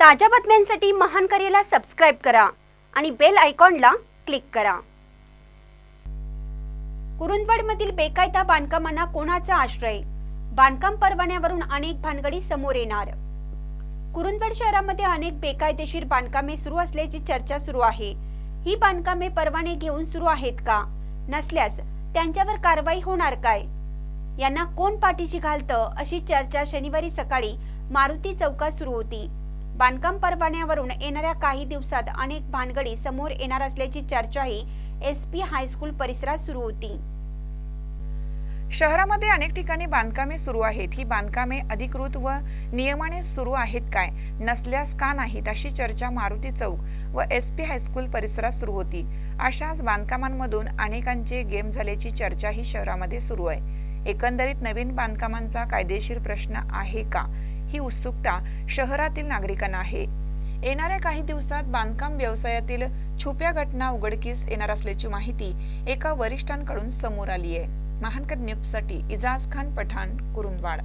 ताज्या बातम्यांसाठी महान करेला सबस्क्राईब करा आणि बेल आयकॉनला क्लिक करा. कुरुंदवाडमधील बेकायदा बांधकामांना कोणाचा आश्रय? बांधकाम परवान्यावरून अनेक भानगडी समोर येणार. कुरुंदवाड शहरामध्ये अनेक बेकायदेशीर बांधकामे सुरू असल्याची चर्चा सुरू आहे. ही बांधकामे परवाने घेऊन सुरू आहेत का? नसल्यास त्यांच्यावर कारवाई होणार काय? यांना कोण पाठीशी घालतं अशी चर्चा शनिवारी सकाळी मारुती चौकात सुरू होती. बांधकाम परवान्यावरून येणाऱ्या काही दिवसात अनेक भानगडी समोर येणार असल्याची चर्चाही एस पी हायस्कूल परिसरात सुरू होती. शहरामध्ये अनेक ठिकाणी बांधकामे सुरू आहेत. ही बांधकामे अधिकृत व नियमाने सुरू आहेत काय? नसल्यास का नाहीत अशी चर्चा मारुती चौक व एस पी हायस्कूल परिसरात सुरू होती. अशाच बांधकामांमधून अनेकांचे गेम झाल्याची चर्चा ही शहरामध्ये सुरू आहे. एकंदरीत नवीन बांधकामांचा कायदेशीर प्रश्न आहे का? ही उत्सुकता शहरातील नागरिकांना आहे. येणाऱ्या काही दिवसात बांधकाम व्यवसायातील छुप्या घटना उघडकीस येणार असल्याची माहिती एका वरिष्ठांकडून समोर आली आहे महानकर न्यूजसाठी इजाज खान पठाण कुरुंदवाड.